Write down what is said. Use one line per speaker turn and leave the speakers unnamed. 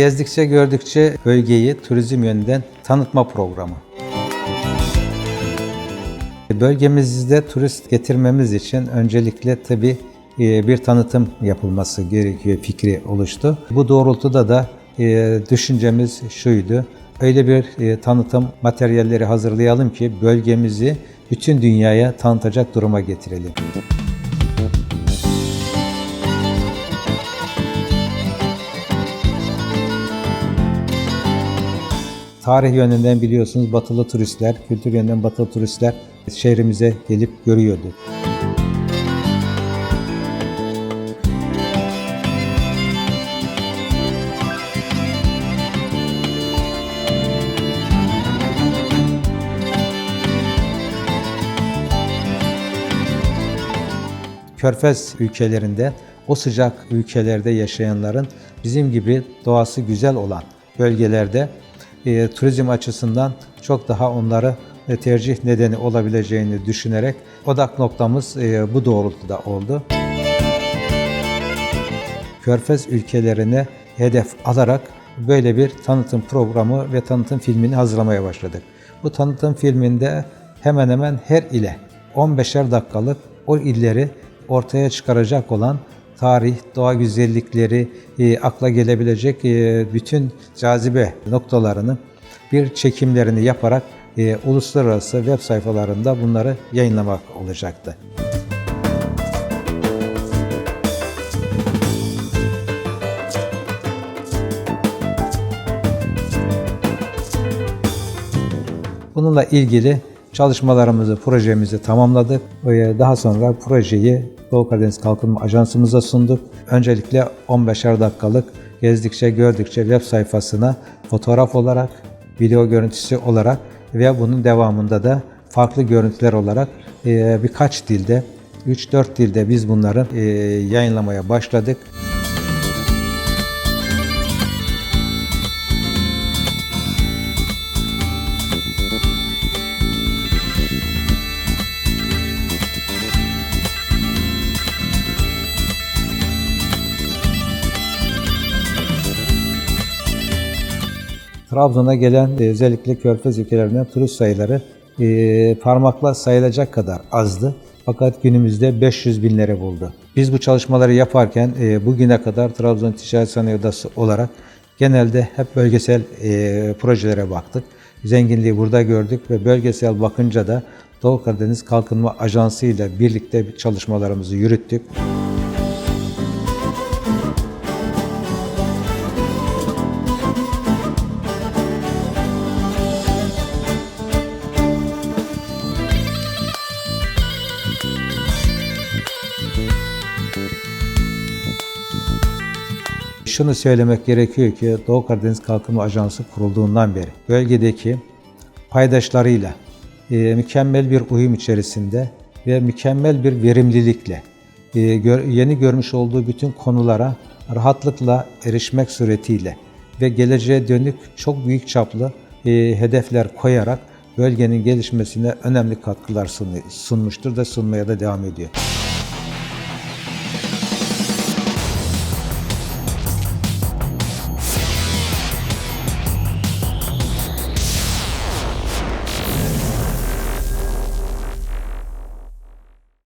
Gezdikçe gördükçe bölgeyi turizm yönünden tanıtma programı. Bölgemizde turist getirmemiz için öncelikle tabii e, bir tanıtım yapılması gerekiyor fikri oluştu. Bu doğrultuda da e, düşüncemiz şuydu. Öyle bir e, tanıtım materyalleri hazırlayalım ki bölgemizi bütün dünyaya tanıtacak duruma getirelim. Tarih yönünden biliyorsunuz batılı turistler, kültür yönünden batılı turistler şehrimize gelip görüyordu. Körfez ülkelerinde, o sıcak ülkelerde yaşayanların bizim gibi doğası güzel olan bölgelerde e, turizm açısından çok daha onları e, tercih nedeni olabileceğini düşünerek odak noktamız e, bu doğrultuda oldu. Körfez ülkelerine hedef alarak böyle bir tanıtım programı ve tanıtım filmini hazırlamaya başladık. Bu tanıtım filminde hemen hemen her ile 15'er dakikalık o illeri ortaya çıkaracak olan tarih, doğa güzellikleri, e, akla gelebilecek e, bütün cazibe noktalarını bir çekimlerini yaparak e, uluslararası web sayfalarında bunları yayınlamak olacaktı. Bununla ilgili çalışmalarımızı, projemizi tamamladık. Daha sonra projeyi Doğu Karadeniz Kalkınma Ajansımıza sunduk. Öncelikle 15'er dakikalık gezdikçe gördükçe web sayfasına fotoğraf olarak, video görüntüsü olarak ve bunun devamında da farklı görüntüler olarak e, birkaç dilde, 3-4 dilde biz bunları e, yayınlamaya başladık. Trabzon'a gelen e, özellikle Körfez ülkelerinden turist sayıları e, parmakla sayılacak kadar azdı. Fakat günümüzde 500 binlere buldu. Biz bu çalışmaları yaparken e, bugüne kadar Trabzon Ticaret Sanayi Odası olarak genelde hep bölgesel projelere baktık. Zenginliği burada gördük ve bölgesel bakınca da Doğu Karadeniz Kalkınma Ajansı ile birlikte çalışmalarımızı yürüttük. Şunu söylemek gerekiyor ki Doğu Karadeniz Kalkınma Ajansı kurulduğundan beri bölgedeki paydaşlarıyla e, mükemmel bir uyum içerisinde ve mükemmel bir verimlilikle e, gör- yeni görmüş olduğu bütün konulara rahatlıkla erişmek suretiyle ve geleceğe dönük çok büyük çaplı e, hedefler koyarak bölgenin gelişmesine önemli katkılar sunmuştur da sunmaya da devam ediyor.